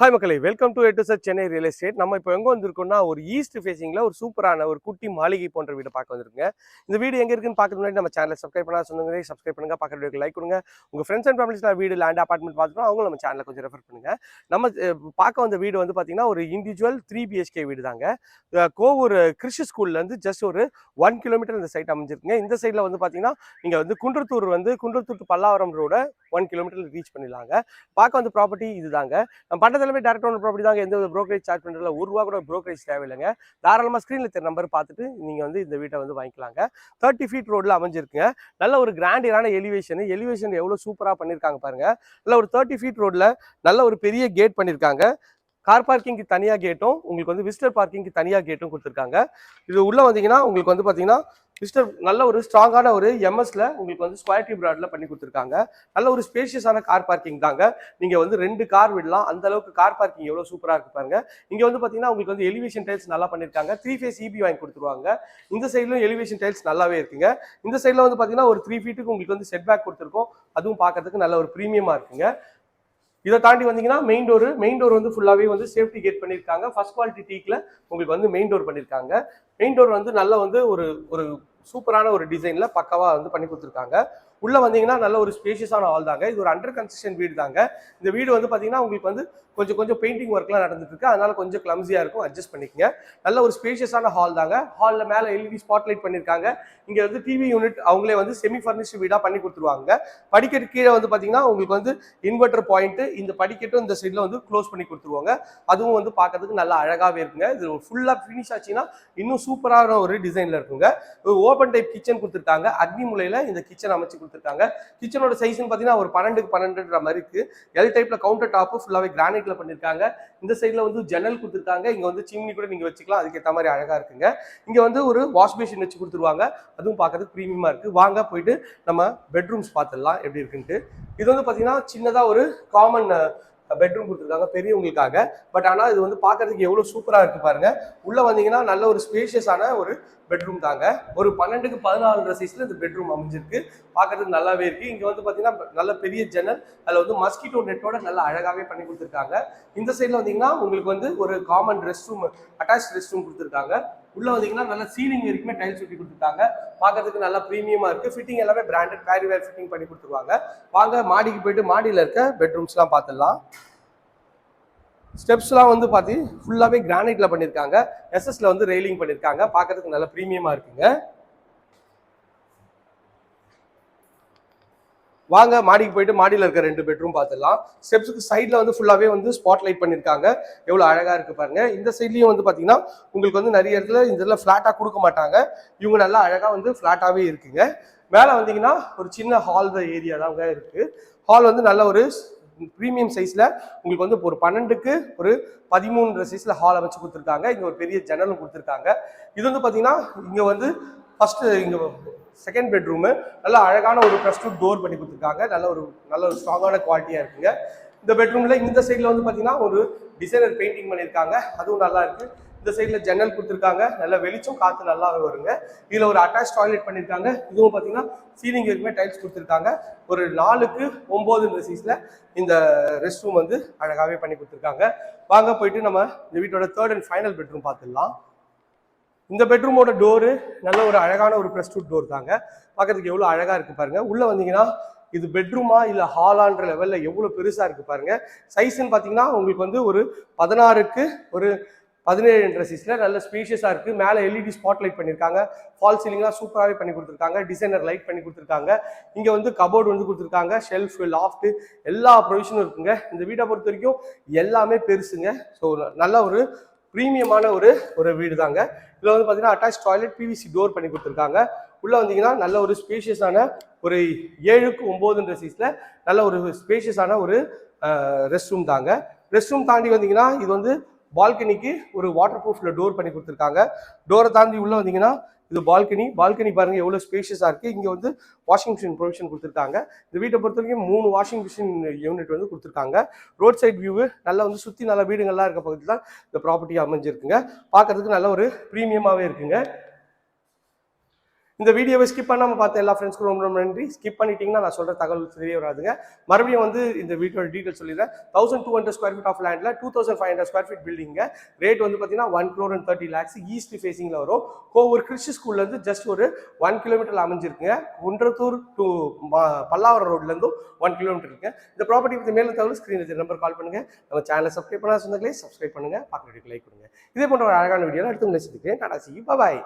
Hi மக்களை welcome to எட்டு sir Chennai real estate நம்ம இப்போ எங்கே வந்திருக்கோம்னா ஒரு ஈஸ்ட் ஃபேசிங்கில் ஒரு சூப்பரான ஒரு குட்டி மாளிகை போன்ற வீடு பார்க்க வந்திருக்குங்க. இந்த வீடு எங்கே இருக்குன்னு பார்க்க முன்னாடி நம்ம சேனலை சப்ஸ்கிரைப் பண்ணா சொன்னதே சப்ஸ்கிரைப் பண்ணுங்க. பக்கத்து வீடியோக்கு லைக் கொடுங்க. உங்கள் ஃப்ரெண்ட்ஸ் அண்ட் ஃபேமிலிஸில் வீடு லேண்ட் அப்பார்ட்மெண்ட் பார்த்துட்டோம் அவங்களும் நம்ம சேனலை கொஞ்சம் ரெஃபர் பண்ணுங்க. நம்ம பார்க்க வந்த வீடு வந்து பார்த்தீங்கன்னா ஒரு இண்டிவிஜுவல் த்ரீ பிஹெச்கே வீடு தாங்க கோவூர் கிறிஸ்டி ஸ்கூல்லேருந்து ஜஸ்ட் ஒரு ஒன் கிலோமீட்டர் இந்த சைட் அமைஞ்சிருக்குங்க. இந்த சைடில் வந்து பார்த்தீங்கன்னா நீங்கள் வந்து குன்றத்தூர் வந்து குன்றத்தூர் பல்லாவரம் ரோட ஒன் கிலோமீட்டரில் ரீச் பண்ணிடலாங்க. பார்க்க வந்து ப்ராப்பர்ட்டி இதுதாங்க. நம்ம பண்டத்துலமே டேரக்ட் ஒன் ப்ராப்பர்ட்டி தாங்க. எந்த ஒரு ப்ரோக்கரேஜ் சார்ஜ் பண்ணுறதுல ஒரு ரூபா கூட ப்ரோக்கரேஜ் தேவையில்லைங்க. தாராளமாக ஸ்க்ரீனில் தெரிய நம்பர் பார்த்துட்டு நீங்கள் வந்து இந்த வீட்டை வந்து வாங்கிக்கலாங்க. தேர்ட்டி ஃபீட் ரோடில் அமைஞ்சிருக்குங்க. நல்ல ஒரு கிராண்டியரான எலிவேஷன் எலிவேஷன் எவ்வளோ சூப்பராக பண்ணியிருக்காங்க பாருங்கள் நல்ல ஒரு தேர்ட்டி ஃபீட் ரோடில் நல்ல ஒரு பெரிய கேட் பண்ணியிருக்காங்க கார் பார்க்கிங்க்கு தனியாக கேட்டும் உங்களுக்கு வந்து விசிட்டர் பார்க்கிங்க்கு தனியாக கேட்டும் கொடுத்துருக்காங்க. இது உள்ளே வந்தீங்கன்னா உங்களுக்கு வந்து பார்த்தீங்கன்னா மிஸ்டர் நல்ல ஒரு ஸ்ட்ராங்கான ஒரு எம்எஸ்ல உங்களுக்கு வந்து ஸ்கொயர் டியூப் ராட்ல பண்ணி கொடுத்துருக்காங்க. நல்ல ஒரு ஸ்பேஷியஸான கார் பார்க்கிங் தாங்க. நீங்க வந்து ரெண்டு கார் விடலாம். அந்த அளவுக்கு கார் பார்க்கிங் எவ்வளவு சூப்பரா இருக்கு பாருங்க. இங்க வந்து பாத்தீங்கன்னா உங்களுக்கு வந்து எலிவேஷன் டைல்ஸ் நல்லா பண்ணிருக்காங்க. த்ரீ ஃபேஸ் இபி வாங்கி கொடுத்துருவாங்க. இந்த சைட்லயும் எலிவேஷன் டைல்ஸ் நல்லாவே இருக்குங்க. இந்த சைட்ல வந்து பாத்தீங்கன்னா ஒரு த்ரீ ஃபீட்டுக்கு உங்களுக்கு வந்து செட் பேக் கொடுத்துருக்கோம். அதுவும் பார்க்கறதுக்கு நல்ல ஒரு ப்ரீமியமா இருக்குங்க. இதை தாண்டி வந்தீங்கன்னா மெயின் டோர் மெயின் டோர் வந்து ஃபுல்லாகவே வந்து சேஃப்டி கேட் பண்ணியிருக்காங்க. ஃபர்ஸ்ட் குவாலிட்டி டீக்கில் உங்களுக்கு வந்து மெயின் டோர் பண்ணியிருக்காங்க. மெயின் டோர் வந்து நல்ல வந்து ஒரு ஒரு சூப்பரான ஒரு டிசைனில் பக்கவாக வந்து பண்ணி கொடுத்துருக்காங்க. உள்ள வந்தீங்கன்னா நல்ல ஒரு ஸ்பேஷியஸான ஹால் தாங்க. இது ஒரு அண்டர் கன்ஸ்ட்ரக்ஷன் வீடு தாங்க. இந்த வீடு வந்து பாத்தீங்கன்னா உங்களுக்கு வந்து கொஞ்சம் கொஞ்சம் பெயிண்டிங் ஒர்க்லாம் நடந்துட்டு இருக்கு அதனால கொஞ்சம் கிளம்ஸியா இருக்கும். அட்ஜஸ்ட் பண்ணிக்கங்க. நல்ல ஒரு ஸ்பேஷியஸான ஹால் தாங்க. ஹாலில் மேல எல்இடி ஸ்பாட்லைட் பண்ணிருக்காங்க. இங்க வந்து டிவி யூனிட் அவங்களே வந்து செமி ஃபர்னிஷ்டு வீடா பண்ணி கொடுத்துருவாங்க. படிக்கட்டு கீழே வந்து பாத்தீங்கன்னா உங்களுக்கு வந்து இன்வெர்டர் பாயிண்ட் இந்த படிக்கட்டும் இந்த சைட்ல வந்து க்ளோஸ் பண்ணி கொடுத்துருவாங்க. அதுவும் வந்து பார்க்கறதுக்கு நல்லா அழகாவே இருக்குங்க. இது ஃபுல்லா ஃபினிஷ் ஆச்சுன்னா இன்னும் சூப்பரான ஒரு டிசைன்ல இருக்குங்க. ஒரு ஓப்பன் டைப் கிச்சன் கொடுத்துருக்காங்க. அக்னி முலையில இந்த கிச்சன் அமைச்சு கொடுத்துருக்காங்க. கிச்சனோட சைஸ்னு பார்த்தீங்கன்னா ஒரு பன்னெண்டுக்கு பன்னெண்டுன்ற மாதிரி இருக்கு. எல் டைப்ல கவுண்டர் டாப் ஃபுல்லாவே கிரானைட்ல பண்ணிருக்காங்க. இந்த சைட்ல வந்து ஜன்னல் கொடுத்துருக்காங்க. இங்க வந்து சிம்னி கூட நீங்க வச்சுக்கலாம். அதுக்கேற்ற மாதிரி அழகா இருக்குங்க. இங்க வந்து ஒரு வாஷ் வச்சு கொடுத்துருவாங்க. அதுவும் பார்க்கறதுக்கு ப்ரீமியமா இருக்கு. வாங்க போயிட்டு நம்ம பெட்ரூம்ஸ் பார்த்துடலாம் எப்படி இருக்குன்ட்டு. இது வந்து பார்த்தீங்கன்னா சின்னதா ஒரு காமன் பெட்ரூம் கொடுத்துருக்காங்க பெரியவங்களுக்காக. பட் ஆனால் இது வந்து பார்க்கறதுக்கு எவ்வளோ சூப்பராக இருக்கு பாருங்க. உள்ளே வந்தீங்கன்னா நல்ல ஒரு ஸ்பேஷியஸான ஒரு பெட்ரூம் தாங்க. ஒரு பன்னெண்டுக்கு பதினாலு சைஸில் இந்த பெட்ரூம் அமைஞ்சிருக்கு. பார்க்கறதுக்கு நல்லாவே இருக்கு. இங்கே வந்து பார்த்தீங்கன்னா நல்ல பெரிய ஜன்னல். அதில் வந்து மஸ்கிட்டோ நெட்டோட நல்லா அழகாகவே பண்ணி கொடுத்துருக்காங்க. இந்த சைடில் வந்தீங்கன்னா உங்களுக்கு வந்து ஒரு common rest room attach rest room கொடுத்துருக்காங்க. உள்ள வந்தீங்கன்னா நல்ல சீலிங் வரைக்குமே டைல்ஸ் ஒட்டி கொடுத்துருக்காங்க. பார்க்கறதுக்கு நல்லா ப்ரீமியமாக இருக்குது ஃபிட்டிங் எல்லாமே பிராண்டட் பேரி வேர் ஃபிட்டிங் பண்ணி கொடுத்துருவாங்க. வாங்க மாடிக்கு போயிட்டு மாடியில் இருக்க பெட்ரூம்ஸ்லாம் பார்த்துடலாம். ஸ்டெப்ஸ்லாம் வந்து பார்த்தி ஃபுல்லாகவே கிரானைட்டில் பண்ணியிருக்காங்க எஸ்எஸ்ல வந்து ரெயிலிங் பண்ணியிருக்காங்க பார்க்கறதுக்கு நல்ல ப்ரீமியமாக இருக்குங்க. வாங்க மாடிக்கு போயிட்டு மாடியில் இருக்க ரெண்டு பெட்ரூம் பார்த்துடலாம் ஸ்டெப்ஸுக்கு சைடில் வந்து ஃபுல்லாகவே வந்து ஸ்பாட் லைட் பண்ணியிருக்காங்க எவ்வளோ அழகாக இருக்குது பாருங்க. இந்த சைட்லையும் வந்து பார்த்தீங்கன்னா உங்களுக்கு வந்து நிறைய இடத்துல இந்த இடத்துல ஃப்ளாட்டாக கொடுக்க மாட்டாங்க. இவங்க நல்லா அழகாக வந்து ஃப்ளாட்டாகவே இருக்குங்க. மேலே வந்தீங்கன்னா ஒரு சின்ன ஹால் ஏரியா தாங்க இருக்குது ஹால் வந்து நல்ல ஒரு ப்ரீமியம் சைஸில் உங்களுக்கு வந்து ஒரு பன்னெண்டுக்கு ஒரு பதிமூன்று சைஸில் ஹால் அமைச்சு கொடுத்துருக்காங்க. இங்கே ஒரு பெரிய ஜன்னலும் கொடுத்துருக்காங்க. இது வந்து பார்த்தீங்கன்னா இங்கே வந்து ஃபஸ்ட்டு இங்கே செகண்ட் பெட்ரூமு நல்ல அழகான ஒரு ப்ளஸ் டூ டோர் பண்ணி கொடுத்துருக்காங்க. நல்ல ஒரு நல்ல ஒரு ஸ்ட்ராங்கான குவாலிட்டியாக இருக்குங்க. இந்த பெட்ரூமில் இந்த சைடில் வந்து பார்த்தீங்கன்னா ஒரு டிசைனர் பெயிண்டிங் பண்ணியிருக்காங்க. அதுவும் நல்லா இருக்குது இந்த சைடில் ஜன்னல் கொடுத்துருக்காங்க. நல்ல வெளிச்சம் காற்று நல்லாவே வருங்க. இதில் ஒரு அட்டாச் டாய்லெட் பண்ணியிருக்காங்க. இதுவும் பார்த்தீங்கன்னா சீலிங் இருக்குமே டைல்ஸ் கொடுத்துருக்காங்க. ஒரு நாலுக்கு ஒம்போதுன்ற சீஸில் இந்த ரெஸ்ட் ரூம் வந்து அழகாகவே பண்ணி கொடுத்துருக்காங்க. வாங்க போயிட்டு நம்ம இந்த வீட்டோட தேர்ட் அண்ட் ஃபைனல் பெட்ரூம் பார்த்துடலாம். இந்த பெட்ரூமோட டோரு நல்ல ஒரு அழகான ஒரு ப்ளஸ் டோர் தாங்க. பார்க்கறதுக்கு எவ்வளோ அழகாக இருக்கு பாருங்க. உள்ளே வந்தீங்கன்னா இது பெட்ரூமா இல்லை ஹாலான்ற லெவலில் எவ்வளோ பெருசாக இருக்கு பாருங்க. சைஸ்ன்னு பார்த்தீங்கன்னா உங்களுக்கு வந்து ஒரு பதினாறுக்கு ஒரு பதினேழு என்ற சைஸில் நல்ல ஸ்பீஷியஸாக இருக்குது மேலே எல்இடி ஸ்பாட் லைட் பண்ணியிருக்காங்க ஃபால் சீலிங்லாம் சூப்பராகவே பண்ணி கொடுத்துருக்காங்க. டிசைனர் லைட் பண்ணி கொடுத்துருக்காங்க. இங்கே வந்து கபோர்டு வந்து கொடுத்துருக்காங்க. ஷெல்ஃப் லாஃப்ட்டு எல்லா ப்ரொவிஷனும் இருக்குங்க. இந்த வீட்டை பொறுத்த வரைக்கும் எல்லாமே பெருசுங்க. ஸோ நல்ல ஒரு ப்ரீமியமான ஒரு ஒரு வீடு தாங்க இதில் வந்து பார்த்தீங்கன்னா அட்டாச் டாய்லெட் பிவிசி டோர் பண்ணி கொடுத்துருக்காங்க. உள்ளே வந்தீங்கன்னா நல்ல ஒரு ஸ்பேஷியஸான ஒரு ஏழுக்கு ஒம்போதுன்ற சீஸில் நல்ல ஒரு ஸ்பேஷியஸான ஒரு ரெஸ்ட் ரூம் தாங்க. ரெஸ்ட் ரூம் தாண்டி வந்தீங்கன்னா இது வந்து பால்கனிக்கு ஒரு வாட்டர் ப்ரூஃப்ல டோர் பண்ணி கொடுத்துருக்காங்க. டோரை தாண்டி உள்ள வந்தீங்கன்னா இது பால்கனி. பால்கனி பாருங்க எவ்வளவு ஸ்பேஷியஸா இருக்கு. இங்க வந்து வாஷிங் மிஷின் ப்ரொவிஷன் கொடுத்துருக்காங்க. இந்த வீட்டை பொறுத்த வரைக்கும் மூணு வாஷிங் மிஷின் யூனிட் வந்து கொடுத்துருக்காங்க. ரோட் சைட் வியூ நல்லா வந்து சுத்தி நல்ல வீடுகள்லாம் இருக்க பகுதியில் தான் இந்த ப்ராப்பர்ட்டி அமைஞ்சிருக்குங்க. பார்க்கிறதுக்கு நல்ல ஒரு ப்ரீமியமாவே இருக்குங்க. இந்த வீடியோவை ஸ்கிப் பண்ணாமல் பார்த்த எல்லா ஃப்ரெண்ட்ஸ்க்கும் ரொம்ப ரொம்ப நன்றி. ஸ்கிப் பண்ணிட்டீங்கன்னா நான் சொல்கிற தகவல் தெரிய வராதுங்க. மறுபடியும் வந்து இந்த வீட்டோட டீட்டெயில் சொல்லிடுறேன். Thousand two hundred square feet of லேண்டில் two thousand five hundred square feet பில்டிங்க ரேட் வந்து பார்த்தீங்கன்னா one crore and thirty lakhs east ஃபேசிங்கில் வரும். கோவூர் கிறிஸ்டி ஸ்கூல்லேருந்து ஜஸ்ட் ஒரு ஒன் கிலோமீட்டர் அமைஞ்சிருக்குங்க. குன்றத்தூர் டு பல்லாவரம் ரோட்லேருந்தும் ஒன் கிலோமீட்டர் இருக்குங்க. இந்த ப்ராப்பர்ட்டி பற்றி மேலும் தகவல் ஸ்க்ரீன் நம்பர் கால் பண்ணுங்க. நம்ம சேனலை சப்ஸ்கிரைப் பண்ணாத சொந்தங்களே சப்ஸ்கிரைப் பண்ணுங்கள் பக்கத்து லைக் கொடுங்க. இதே போன்ற ஒரு அழகான வீடியோ அடுத்து நினைச்சிருக்கேன் டாடா சி பாய்